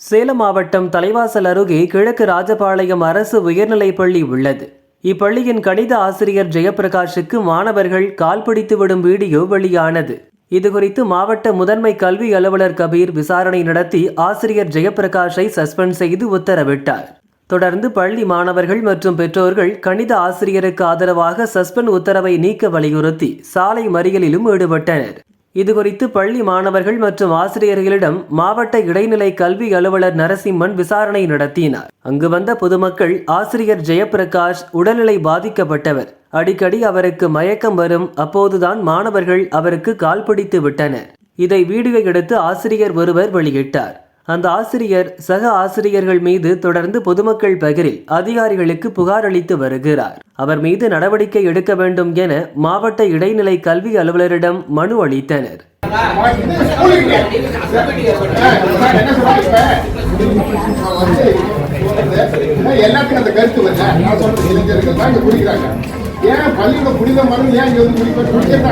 சேலம் மாவட்டம் தலைவாசல் அருகே கிழக்கு ராஜபாளையம் அரசு உயர்நிலைப் பள்ளி உள்ளது. இப்பள்ளியின் கணித ஆசிரியர் ஜெயபிரகாஷுக்கு மாணவர்கள் கால் பிடித்து விடும் வீடியோ வெளியானது. இதுகுறித்து மாவட்ட முதன்மை கல்வி அலுவலர் கபீர் விசாரணை நடத்தி ஆசிரியர் ஜெயபிரகாஷை சஸ்பெண்ட் செய்து உத்தரவிட்டார். தொடர்ந்து பள்ளி மாணவர்கள் மற்றும் பெற்றோர்கள் கணித ஆசிரியருக்கு ஆதரவாக சஸ்பெண்ட் உத்தரவை நீக்க வலியுறுத்தி சாலை மறியலிலும் ஈடுபட்டனர். இதுகுறித்து பள்ளி மாணவர்கள் மற்றும் ஆசிரியர்களிடம் மாவட்ட இடைநிலை கல்வி அலுவலர் நரசிம்மன் விசாரணை நடத்தினார். அங்கு வந்த பொதுமக்கள் ஆசிரியர் ஜெயபிரகாஷ் உடல்நிலை பாதிக்கப்பட்டவர். அடிக்கடி அவருக்கு மயக்கம் வரும். அப்போதுதான் மாணவர்கள் அவருக்கு கால் பிடித்து விட்டனர். இதை வீடியோ எடுத்து ஆசிரியர் ஒருவர் வெளியிட்டார். அந்த ஆசிரியர் சக ஆசிரியர்கள் மீது தொடர்ந்து பொதுமக்கள் பகிரில் அதிகாரிகளுக்கு புகார் அளித்து வருகிறார் அவர் மீது நடவடிக்கை எடுக்க வேண்டும் என மாவட்ட இடைநிலை கல்வி அலுவலரிடம் மனு அளித்தனர் எல்லாத்துக்கும் அந்த கருத்து வரல நான் சொல்றது இளைஞர்கள் தான் இங்க குடிக்கிறாங்க ஏன் பள்ளியோட புனிதமான ஏன் இங்க வந்து குடிப்ப குடிக்கிறத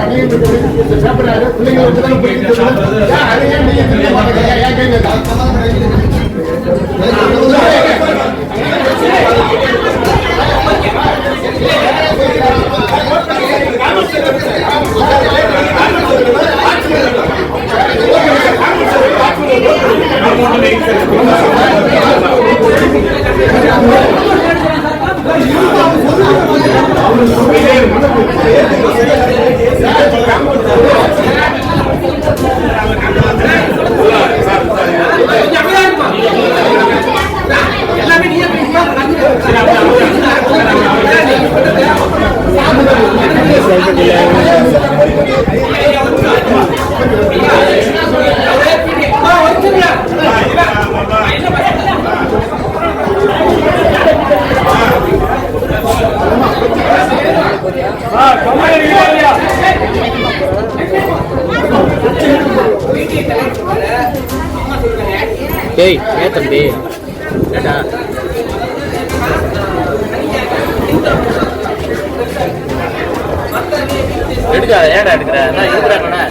பிள்ளைங்க குடிக்கிறது ஏன் அதை நீங்க திரும்ப மாட்டேங்க ஏன் டேய் ஏ தம்பி? ஏடா எடுக்காத ஏடா எடுக்கிற? நான்